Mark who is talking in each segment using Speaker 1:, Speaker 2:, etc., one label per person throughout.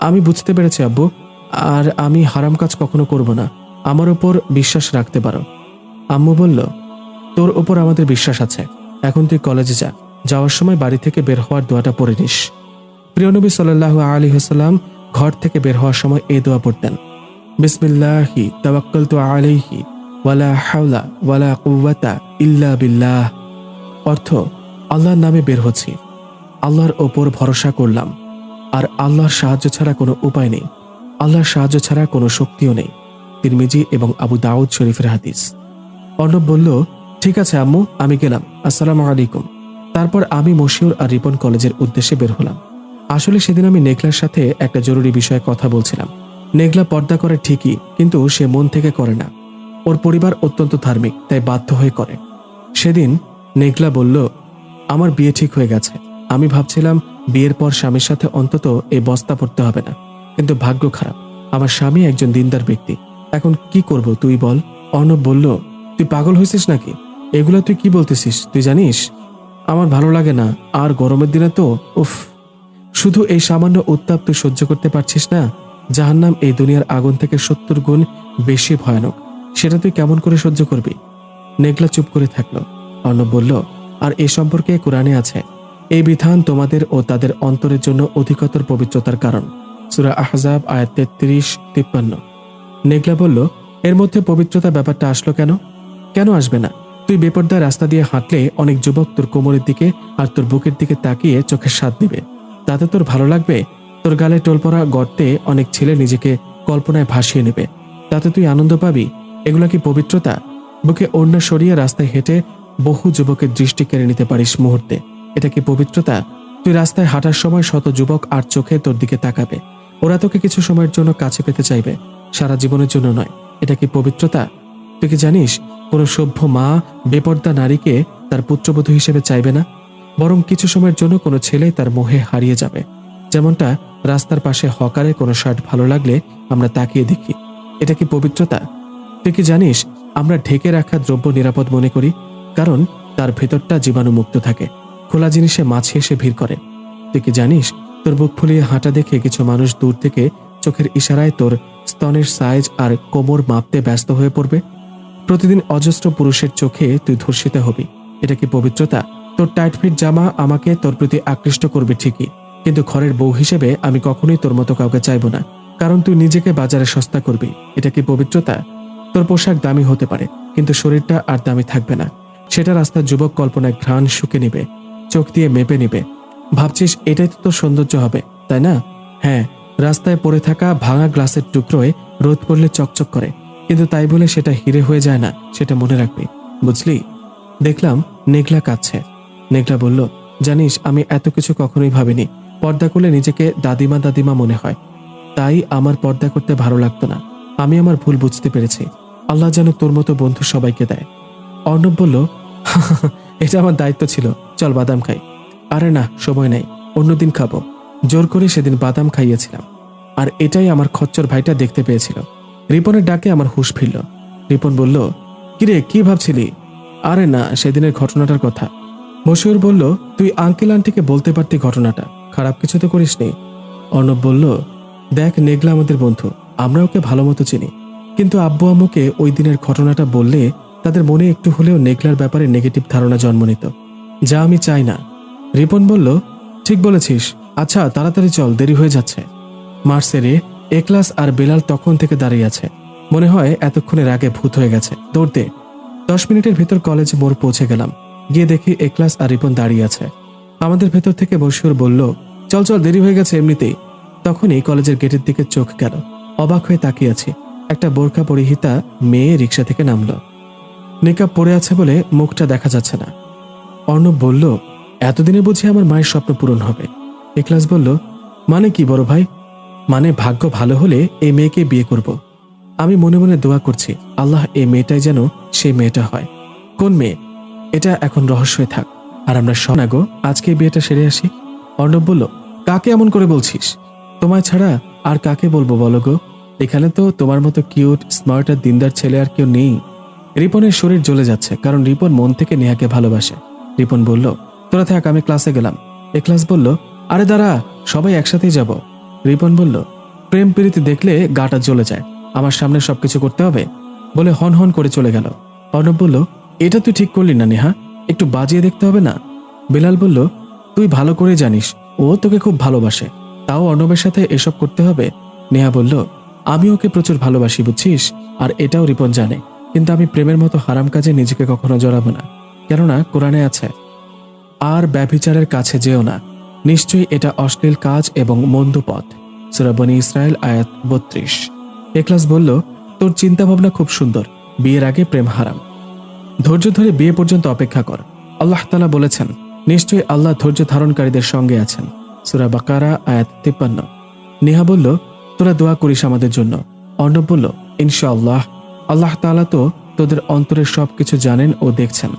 Speaker 1: আমি বুঝতে পেরেছি, আব্বু, আর আমি হারাম কাজ কখনো করব না। আমার উপর বিশ্বাস রাখতে পারো। আম্মু বলল, তোর উপর আমাদের বিশ্বাস আছে। এখন তুই কলেজে যা। যাওয়ার সময় বাড়ি থেকে বের হওয়ার দোয়াটা পড়ে নিস। প্রিয়নবী সাল্লাহ আলী হাসাল্লাম ঘর থেকে বের হওয়ার সময় এই দোয়া পড়তেন। বিসমিল্লাহি তাওয়াক্কালতু আলাইহি, ওয়ালা হাওলা ওয়ালা কুওয়াতা ইল্লা বিল্লাহ। অর্থ, আল্লাহর নামে বের হচ্ছি। আল্লাহর ওপর ভরসা করলাম। আর আল্লাহর সাহায্য ছাড়া কোনো উপায় নেই। আল্লাহর সাহায্য ছাড়া কোনো শক্তিও নেই। তিরমিজি এবং আবু দাউদ শরীফের হাদিস। অর্ণব বলল, ঠিক আছে, আম্মু, আমি গেলাম। আসসালামু আলাইকুম। তারপর আমি মশিউর আর রিপন কলেজের উদ্দেশ্যে বের হলাম। আসলে সেদিন আমি নেকলার সাথে একটা জরুরি বিষয়ে কথা বলছিলাম। নেগলা পর্দা করে ঠিকই, কিন্তু সে মন থেকে করে না। ওর পরিবার অত্যন্ত ধার্মিক, তাই বাধ্য হয়ে করে। সেদিন নেগলা বলল, আমার বিয়ে ঠিক হয়ে গেছে। আমি ভাবছিলাম বিয়ের পর স্বামীর সাথে অন্তত এই বস্তা পড়তে হবে না। কিন্তু ভাগ্য খারাপ। আমার স্বামী একজন দিনদার ব্যক্তি। এখন কি করব তুই বল? অর্ণব বলল, তুই পাগল হয়েছিস নাকি? এগুলো তুই কি বলতেছিস? তুই জানিস? আমার ভালো লাগে না। আর গরমের দিনে তো, উফ। শুধু এই সামান্য উত্তাপ তুই সহ্য করতে পারছিস না? জাহান্নাম এই দুনিয়ার আগুন থেকে সত্তর গুণ বেশি ভয়ানক। সেটা তুই কেমন করে সহ্য করবি? নেগলা চুপ করে থাকল। অর্ণব বলল, আর এ সম্পর্কে কোরআনে আছে। এই বিধান তোমাদের ও তাদের অন্তরের জন্য অধিকতর পবিত্রতার কারণ। সুরা আহজাব, আয়াত তেত্রিশ, তিপ্পান্ন। নেগলা বলল, এর মধ্যে পবিত্রতা ব্যাপারটা আসলো কেন? কেন আসবে না? তুই বেপর্দায় রাস্তা দিয়ে হাঁটলে অনেক যুবক তোর কোমরের দিকে আর তোর বুকের দিকে তাকিয়ে চোখের স্বাদ দিবে। তাতে তোর ভালো লাগবে? তোর গালে টোল টোলপড়া গর্তে অনেক ছেলে নিজেকে কল্পনায় ভাসিয়ে নেবে। তাতে তুই আনন্দ পাবি? এগুলা কি পবিত্রতা? বুকে অন্য সরিয়ে রাস্তায় হেঁটে বহু যুবকের দৃষ্টি কেড়ে নিতে পারিস মুহূর্তে। এটা কি পবিত্রতা? তুই রাস্তায় হাঁটার সময় শত যুবক আর চোখে তোর দিকে তাকাবে। ওরা তোকে কিছু সময়ের জন্য কাছে পেতে চাইবে। সারা জীবনের জন্য নয়। এটা কি পবিত্রতা? তুই কি জানিস, কোনো সভ্য মা বেপর্দা নারীকে তার পুত্রবধূ হিসেবে চাইবে না? বরং কিছু সময়ের জন্য কোনো ছেলে তার মোহে হারিয়ে যাবে। যেমনটা রাস্তার পাশে হকারে কোনো শার্ট ভালো লাগলে আমরা তাকিয়ে দেখি। এটা কি পবিত্রতা? তুই কি জানিস, আমরা ঢেকে রাখা দ্রব্য নিরাপদ মনে করি? কারণ তার ভেতরটা জীবাণুমুক্ত থাকে। খোলা জিনিসে মাছি এসে ভিড় করে। তুই কি জানিস, তোর বুক ফুলিয়ে হাঁটা দেখে কিছু মানুষ দূর থেকে চোখের ইশারায় তোর স্তনের সাইজ আর কোমর মাপতে ব্যস্ত হয়ে পড়বে? প্রতিদিন অজস্র পুরুষের চোখে তুই ধর্ষিত হবি। এটা কি পবিত্রতা? তোর টাইট ফিট জামা আমাকে তোর প্রতি আকৃষ্ট করবে ঠিকই। কিন্তু ঘরের বউ হিসেবে আমি কখনোই তোর মতো কাউকে চাইব না। কারণ তুই নিজেকে বাজারে সস্তা করবি। এটা কি পবিত্রতা? তোর পোশাক দামি হতে পারে, কিন্তু শরীরটা আর দামি থাকবে না। সেটা রাস্তার যুবক কল্পনায় ঘ্রাণ শুকে নিবে, চোখ দিয়ে মেপে নিবে। ভাবছিস এটাই তো তোর সৌন্দর্য হবে, তাই না? হ্যাঁ রাস্তায় পড়ে থাকা ভাঙা গ্লাসের টুকরোয় রোদ পড়লে চকচক করে, কিন্তু তাই বলে সেটা হিরে হয়ে যায় না, সেটা মনে রাখবি। বুঝলি? দেখলাম নেগলা কাঁদছে। নেগলা বলল, জানিস, আমি এত কিছু কখনোই ভাবিনি। পর্দা করলে নিজেকে দাদিমা দাদিমা মনে হয়। তাই আমার পর্দা করতে ভালো লাগতো না। আমি আমার ভুল বুঝতে পেরেছি। আল্লাহ যেন তোর মতো বন্ধু সবাইকে দেয়। অর্ণব বলল এটা আমার দায়িত্ব ছিল। চল বাদাম খাই। আরে না, সময় নাই। অন্যদিন খাব। জোর করে সেদিন বাদাম খাইয়েছিলাম। আর এটাই আমার খচ্চর ভাইটা দেখতে পেয়েছিল। রিপনের ডাকে আমার হুশ ফিরল। রিপন বলল, কিরে, কি ভাবছিলি? আরে না, সেদিনের ঘটনাটার কথা। মশিউর বলল, তুই আঙ্কেল আন্টিকে বলতে পারতি ঘটনাটা। খারাপ কিছু তো করিসনি। অর্ণব বলল, দেখ, নেগলা আমাদের বন্ধু। আমরা ওকে ভালো মতো চিনি। কিন্তু আব্বু আম্মুকে ওই দিনের ঘটনাটা বললে তাদের মনে একটু হলেও নেকলার ব্যাপারে নেগেটিভ ধারণা জন্ম নিত। যা আমি চাই না। রিপন বলল, ঠিক বলেছিস। আচ্ছা তাড়াতাড়ি চল, দেরি হয়ে যাচ্ছে। মার্সেরে একলাস আর বেলাল তখন থেকে দাঁড়িয়ে আছে। মনে হয় এতক্ষণের আগে ভূত হয়ে গেছে। দৌড়তে দশ মিনিটের ভেতর কলেজ মোড় পৌঁছে গেলাম। গিয়ে দেখি একলাস আর রিপন দাঁড়িয়ে আছে। আমাদের ভেতর থেকে বসিউর বলল, চল চল, দেরি হয়ে গেছে এমনিতেই। তখনই কলেজের গেটের দিকে চোখ গেল। অবাক হয়ে তাকিয়ে আছি। একটা বোরখা পরিহিতা মেয়ে রিক্সা থেকে নামলো। নিকাব পড়ে আছে বলে মুখটা দেখা যাচ্ছে না। অর্ণব বলল, এতদিনে বুঝি আমার মায়ের স্বপ্ন পূরণ হবে। একলাস বলল মানে কি বড় ভাই? মানে ভাগ্য ভালো হলে এই মেয়েকে বিয়ে করব। আমি মনে মনে দোয়া করছি, আল্লাহ এই মেয়েটাই যেন সেই মেয়েটা হয়। কোন মেয়ে? এটা এখন রহস্যই থাক। আর আমরা শোনাগো আজকে বিয়েটা সেরে আসি? অর্ণব বলল, কাকে এমন করে বলছিস? তোমায় ছাড়া আর কাকে বলব বলো গো? এখানে তো তোমার মতো কিউট, স্মার্ট আর দিনদার ছেলে আর কেউ নেই। রিপনের শরীর জ্বলে যাচ্ছে কারণ রিপন মন থেকে নেহাকে ভালোবাসে। রিপন বলল, তোরা থাক, আমি ক্লাসে গেলাম। এক্লাস বলল, আরে দাঁড়া, সবাই একসাথেই যাব। রিপন বলল, প্রেম প্রীতি দেখলে গাটা জ্বলে যায়, আমার সামনে সবকিছু করতে হবে? বলে হন হন করে চলে গেল। অর্ণব বলল, এটা তুই ঠিক করলি না নেহা, একটু বাজিয়ে দেখতে হবে না? বেলাল বলল, তুই ভালো করে জানিস, ও তোকে খুব ভালোবাসে, তাও অর্ণবের সাথে এসব করতে হবে? নেহা বলল, আমি ওকে প্রচুর ভালোবাসি, বুঝছিস? আর এটাও রিপন জানে। কিন্তু আমি প্রেমের মতো হারাম কাজে নিজেকে কখনো জড়াবো না। কেননা কোরআনে আছে, আর ব্যভিচারের কাছে যেও না। নিশ্চয়ই এটা অশ্লীল কাজ এবং মন্দ পথ। সুরাবনী ইসরায়েল, আয়াত বত্রিশ। একলাস বলল, তোর চিন্তা ভাবনা খুব সুন্দর। বিয়ের আগে প্রেম হারাম। ধৈর্য ধরে বিয়ে পর্যন্ত অপেক্ষা কর। আল্লাহ তালা বলেছেন, নিশ্চয়ই আল্লাহ ধৈর্য ধারণকারীদের সঙ্গে আছেন। সুরা বাকারা, আয়াত তিপ্পান্ন। নেহা বলল, তোরা দোয়া করিস আমাদের জন্য। অর্ণব বলল, ইনশাআল্লাহ। আল্লাহ তালা তো তোদের অন্তরের সবকিছু জানেন ও দেখছেন।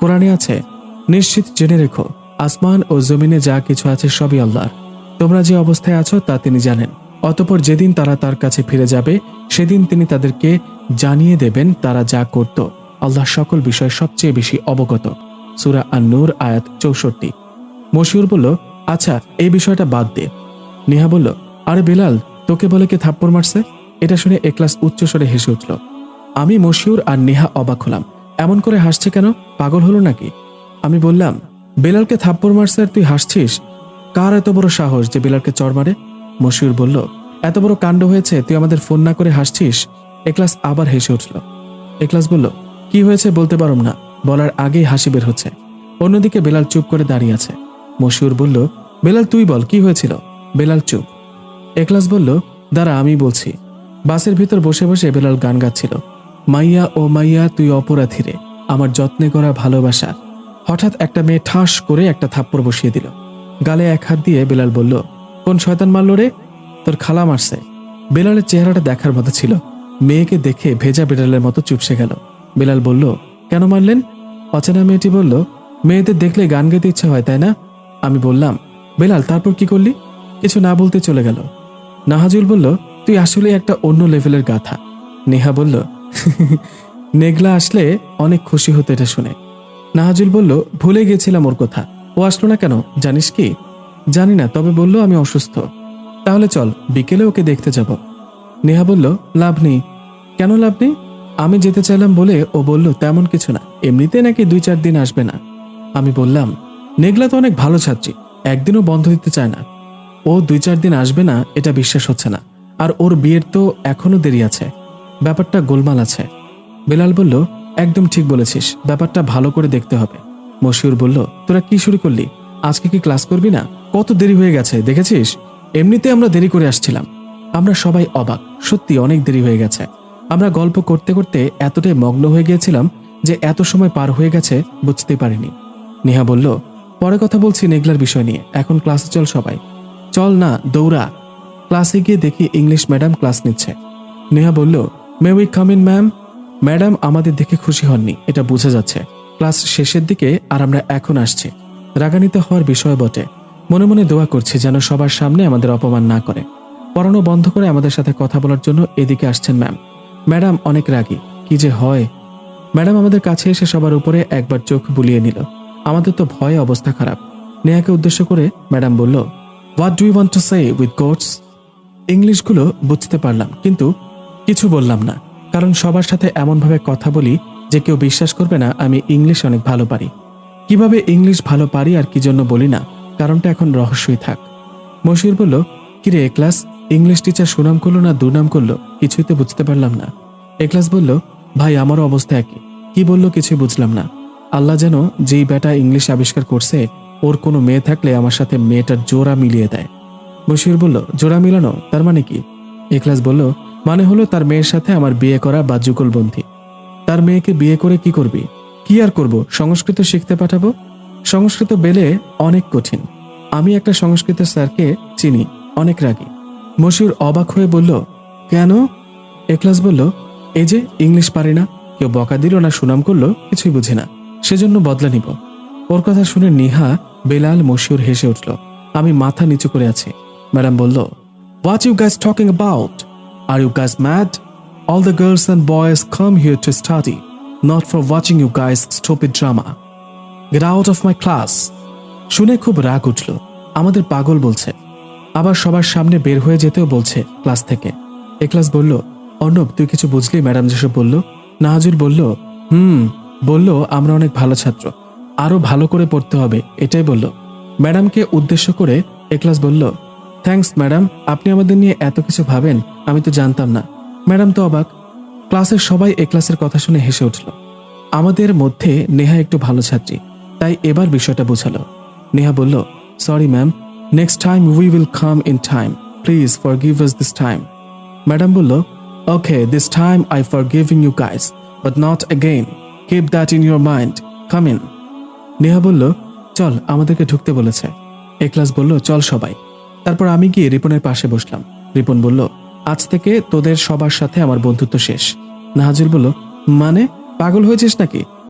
Speaker 1: কোরআনে আছে, নিশ্চিত জেনে রেখো, আসমান ও জমিনে যা কিছু আছে সবই আল্লাহর। তোমরা যে অবস্থায় আছো তা তিনি জানেন। অতপর যেদিন তারা তার কাছে ফিরে যাবে, সেদিন তিনি তাদেরকে জানিয়ে দেবেন তারা যা করত। আল্লাহ সকল বিষয় সবচেয়ে বেশি অবগত। সুরা আন নূর আয়াত চৌষট্টি। মশিউর বলল আচ্ছা এই বিষয়টা বাদ দে। নেহা বলল, আরে বেলাল, তোকে বলে কে থাপ্পড় মারছে? এটা শুনে একলাস উচ্চস্বরে হেসে উঠল। আমি মশিউর আর নেহা অবাক হলাম। এমন করে হাসছে কেন? পাগল হলো নাকি? আমি বললাম, বেলালকে থাপ্পড় মারছে আর তুই হাসছিস? কার এত বড় সাহস যে বেলালকে চড় মারে? মশিউর বলল, এত বড় কাণ্ড হয়েছে, তুই আমাদের ফোন না করে হাসছিস? একলাস আবার হেসে উঠল। একলাস বলল, কি হয়েছে বলতে পারম না, বলার আগেই হাসি বের হচ্ছে। অন্যদিকে বেলাল চুপ করে দাঁড়িয়ে আছে। মশিউর বলল, বেলাল, তুই বল, কি হয়েছিল? বেলাল চুপ। একলাস বলল, দাঁড়া, আমি বলছি। বাসের ভিতর বসে বসে বেলাল গান গাচ্ছিল। মাইয়া ও মাইয়া তুই অপরাধী রে আমার যত্নে করা ভালোবাসা। হঠাৎ একটা মেয়ে ঠাস করে একটা থাপ্পড় বসিয়ে দিল। গালে এক হাত দিয়ে বেলাল বলল, কোন শয়তান মারল রে? তোর খালা মারছে। বেলালের চেহারাটা দেখার মতো ছিল। মেয়েকে দেখে ভেজা বেলালের মতো চুপসে গেল। বেলাল বলল, কেন মারলেন? অচেনা মেয়েটি বলল, মেয়েদের দেখলে গান গাইতে ইচ্ছা হয়, তাই না? আমি বললাম, বেলাল, তারপর কি করলি? কিছু না বলতে চলে গেল। নাহাজুল বলল, তুই আসলে একটা অন্য লেভেলের গাথা নেহা বলল নেগলা আসলে অনেক খুশি হতো এটা শুনে। নাহাজুল বলল, ভুলে গেছিলাম ওর কথা। ও আসলো না কেন? জানিস কি? জানি না, তবে বলল আমি অসুস্থ। তাহলে চল, বিকেলে ওকে দেখতে যাব। নেহা বলল, লাভ নেই। কেন লাভ নেই? আমি যেতে চাইলাম বলে ও বলল, তেমন কিছু না। এমনিতে নাকি দুই চার দিন আসবে না। আমি বললাম, নেগলা তো অনেক ভালো ছাত্রী। একদিনও বন্ধ দিতে চায় না। ও দুই চার দিন আসবে না, এটা বিশ্বাস হচ্ছে না। আর ওর বিয়ের তো এখনও দেরি আছে। ব্যাপারটা গোলমাল আছে। বেলাল বলল, একদম ঠিক বলেছিস, ব্যাপারটা ভালো করে দেখতে হবে। মশিউর বলল, তোরা কি শুরু করলি? আজকে কি ক্লাস করবি না? কত দেরি হয়ে গেছে, দেখেছিস? এমনিতে আমরা দেরি করে আসছিলাম। আমরা সবাই অবাক, সত্যি অনেক দেরি হয়ে গেছে। আমরা গল্প করতে করতে এতটাই মগ্ন হয়ে গিয়েছিলাম যে এত সময় পার হয়ে গেছে বুঝতে পারিনি। নেহা বলল, পরে কথা বলছি নেগলার বিষয় নিয়ে, এখন ক্লাসে চল সবাই। চল না, দৌড়া। ক্লাসে গিয়ে দেখি ইংলিশ ম্যাডাম ক্লাস নিচ্ছে। নেহা বলল may we come in ma'am madam আমাদের দেখে খুশি হননি। এটা বোঝা যাচ্ছে। ক্লাস শেষের দিকে আর আমরা এখন আসছি। রাগান্বিত হওয়ার বিষয় বটে। মনে মনে দোয়া করছি যেন সবার সামনে আমাদের অপমান না করে। পড়ানো বন্ধ করে আমাদের সাথে কথা বলার জন্য এদিকে আসছেন ম্যাম ম্যাডাম অনেক রাগী। কি যে হয়। ম্যাডাম আমাদের কাছে এসে সবার উপরে একবার চোখ বুলিয়ে নিল। আমাদের তো ভয়ে অবস্থা খারাপ। নেহাকে উদ্দেশ্য করে ম্যাডাম বলল what do you want to say with goats ইংলিশগুলো বুঝতে পারলাম, কিন্তু কিছু বললাম না, কারণ সবার সাথে এমনভাবে কথা বলি যে কেউ বিশ্বাস করবে না আমি ইংলিশ অনেক ভালো পারি। কীভাবে ইংলিশ ভালো পারি আর কি জন্য বলি না, কারণটা এখন রহস্যই থাক। মশির বলল, কিরে ক্লাস ইংলিশ টিচার সুনাম করল না দুনাম করল? কিছুই তো বুঝতে পারলাম না। একলাস বলল, ভাই, আমারও অবস্থা একই। কি বলল কিছুই বুঝলাম না। আল্লাহ যেন যেই বেটা ইংলিশ আবিষ্কার করছে, ওর কোনো মেয়ে থাকলে আমার সাথে মেয়েটার জোড়া মিলিয়ে দেয়। বশির বলল, জোড়া মিলানো? তার মানে কি? একলাস বলল মানে হলো তার মেয়ের সাথে আমার বিয়ে করা বা যুগলবন্ধী তার মেয়েকে বিয়ে করে কি করবি? কি আর করব? সংস্কৃত শিখতে পাঠাবো? সংস্কৃত বেলে অনেক কঠিন। আমি একটা সংস্কৃত স্যারকে চিনি, অনেক রাগী। মশিউর অবাক হয়ে বলল, কেন? একলাস বলল, এই যে ইংলিশ পারি না, কেউ বকা দিল না, সুনাম করল, কিছুই বুঝি না। সেজন্য বদলা নিব। ওর কথা শুনে নিহা বেলাল মশিউর হেসে উঠল, আমি মাথা নিচু করে আছি। ম্যাডাম বলল what you guys talking about are you guys mad all the girls and boys come here to study not for watching you guys stupid drama get out of my class শুনে খুব রাগ উঠল। আমাদের পাগল বলছে। আবার সবার সামনে বের হয়ে যেতেও বলছে ক্লাস থেকে। এ ক্লাস বলল, অর্ণব, তুই কিছু বুঝলি? ম্যাডাম যেসব বলল, নাহাজুর বলল, হুম, বলল, আমরা অনেক ভালো ছাত্র। আরও ভালো করে পড়তে হবে। এটাই বলল। ম্যাডামকে উদ্দেশ্য করে এ ক্লাস বলল থ্যাঙ্কস ম্যাডাম আপনি আমাদের নিয়ে এত কিছু ভাবেন, আমি তো জানতাম না। ম্যাডাম তো অবাক। ক্লাসের সবাই এ ক্লাসের কথা শুনে হেসে উঠল। আমাদের মধ্যে নেহা একটু ভালো ছাত্রী, তাই এবার বিষয়টা বোঝালো। নেহা বলল sorry ma'am next time we will come in time please forgive us this time madam বলল okay this time I forgiving you guys but not again keep that in your mind come in Neha বলল, চল, আমাদেরকে ঢুকতে বলেছে। এ class বলল, চল সবাই। তারপর আমি গিয়ে রিপনের পাশে বসলাম। রিপন বলল, আজ থেকে তোদের সবার সাথে আমার বন্ধুত্ব শেষ। নাহাজুল বলল মানে পাগল হয়েছিস নাকি?